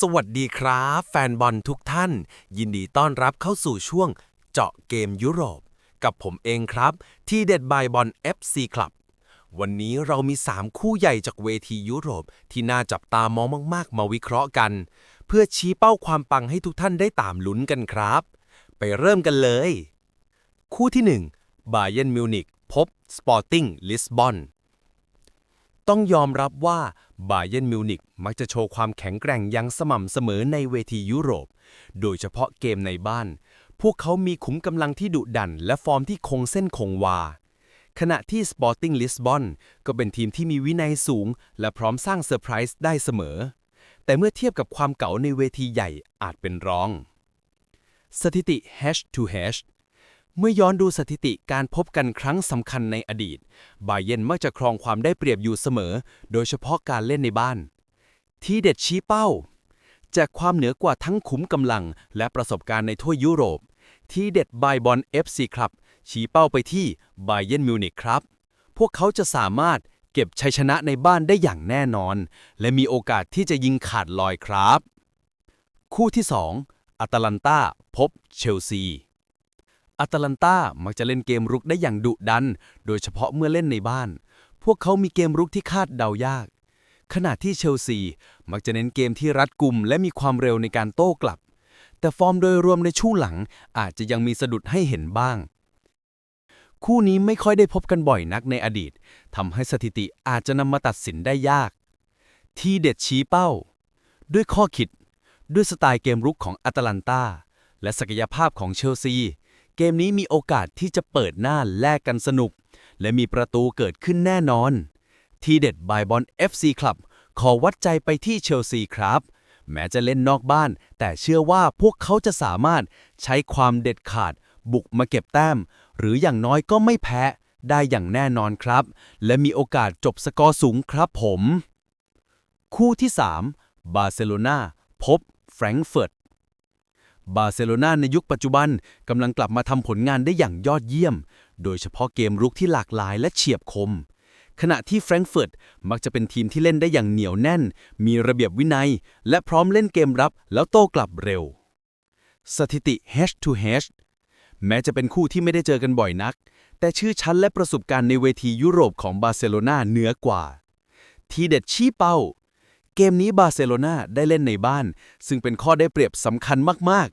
สวัสดีครับ แฟนบอลทุกท่าน ยินดีต้อนรับเข้าสู่ช่วงเจาะเกมยุโรป กับผมเองครับ ที่เด็ดบายบอล FC Club วันนี้เรามี 3 คู่ใหญ่จากเวทียุโรป ที่น่าจับตามองมากๆ มาวิเคราะห์กัน เพื่อชี้เป้าความปังให้ทุกท่านได้ตามลุ้นกันครับ ไปเริ่มกันเลย คู่ที่ 1 บาเย r n นมิวนิกพบสปอร์ติ้งลิสบอนต้องยอมรับว่า บาเยนมิวนิกมักจะโชว์ความแข็งแกร่งอย่างสม่ำเสมอในเวทียุโรป โดยเฉพาะเกมในบ้าน พวกเขามีขุมกำลังที่ดุดัน และฟอร์มที่คงเส้นคงวา ขณะที่ Sporting Lisbon ก็เป็นทีมที่มีวินัยสูง และพร้อมสร้างเซอร์ไพรส์ได้เสมอ แต่เมื่อเทียบกับความเก๋าในเวทีใหญ่อาจเป็นรอง สถิติ H to H เมื่อย้อนดูสถิติการพบกันครั้งสำคัญในอดีต บาเยนมักจะครองความได้เปรียบอยู่เสมอ โดยเฉพาะการเล่นในบ้าน ที่เด็ดชี้เป้า จากความเหนือกว่าทั้งขุมกำลัง และประสบการณ์ในทั่วยุโรป ที่เด็ดบายบอล FC ครับ ชี้เป้าไปที่บาเยนมิวนิกครับ พวกเขาจะสามารถเก็บชัยชนะในบ้านได้อย่างแน่นอน และมีโอกาสที่จะยิงขาดลอยครับ คู่ที่ 2อัตแลนตาพบเชลซี อัตแลนตามักจะเล่นเกมรุกได้อย่างดุดัน โดยเฉพาะเมื่อเล่นในบ้าน พวกเขามีเกมรุกที่คาดเดายาก ขณะที่เชลซี มักจะเน้นเกมที่รัดกุมและมีความเร็วในการโต้กลับ แต่ฟอร์มโดยรวมในช่วงหลังอาจจะยังมีสะดุดให้เห็นบ้าง คู่นี้ไม่ค่อยได้พบกันบ่อยนักในอดีตทำให้สถิติอาจจะนำมาตัดสินได้ยาก ที่เด็ดชี้เป้า ด้วยข้อคิด ด้วยสไตล์เกมรุกของอัตแลนตาและศักยภาพของเชลซี เกมนี้มีโอกาสที่จะเปิดหน้าแลกกันสนุก และมีประตูเกิดขึ้นแน่นอน ทีเด็ดบายบอล FC คลับขอวัดใจไปที่เชลซีครับ แม้จะเล่นนอกบ้าน แต่เชื่อว่าพวกเขาจะสามารถใช้ความเด็ดขาด บุกมาเก็บแต้ม หรืออย่างน้อยก็ไม่แพ้ ได้อย่างแน่นอนครับ และมีโอกาสจบสกอร์สูงครับผม คู่ที่ 3 บาร์เซโลนาพบแฟรงก์เฟิร์ต บาร์เซโลนาในยุคปัจจุบันกำลังกลับมาทำผลงานได้อย่างยอดเยี่ยม โดยเฉพาะเกมรุกที่หลากหลายและเฉียบคม ขณะที่แฟรงก์เฟิร์ตมักจะเป็นทีมที่เล่นได้อย่างเหนียวแน่น มีระเบียบวินัย และพร้อมเล่นเกมรับแล้วโต้กลับเร็ว สถิติ H to H แม้จะเป็นคู่ที่ไม่ได้เจอกันบ่อยนัก แต่ชื่อชั้นและประสบการณ์ในเวทียุโรปของบาร์เซโลนาเหนือกว่า ทีเด็ดชี้เป้า เกมนี้บาร์เซโลนาได้เล่นในบ้าน ซึ่งเป็นข้อได้เปรียบสำคัญมาก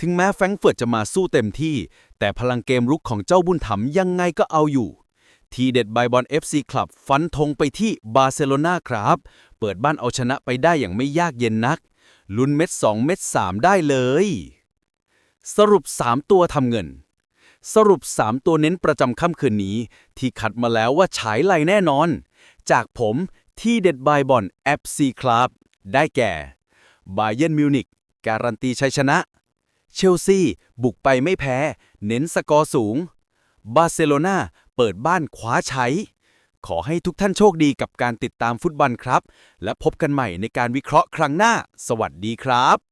ถึงแม้แฟรงเฟิร์ตจะมาสู้เต็มที่ แต่พลังเกมรุกของเจ้าบุญถมยังไงก็เอาอยู่ ทีเด็ดไบายบอล FC คลับฟันธงไปที่บาร์เซโลนาครับ เปิดบ้านเอาชนะไปได้อย่างไม่ยากเย็นนัก ลุ้นเม็ด 2 เม็ด 3 ได้เลย สรุป 3 ตัวทำเงิน สรุป 3 ตัวเน้นประจำค่ำคืนนี้ ที่คัดมาแล้วว่าฉายไลแน่นอน จากผมที่เด็ดบายบอล FC ครับได้แก่บาเยนมิวนิกการันตีชัยชนะ เชลซี บุกไปไม่แพ้ เน้นสกอร์สูง บาร์เซโลนาเปิดบ้านคว้าใช้ ขอให้ทุกท่านโชคดีกับการติดตามฟุตบอลครับ และพบกันใหม่ในการวิเคราะห์ครั้งหน้า สวัสดีครับ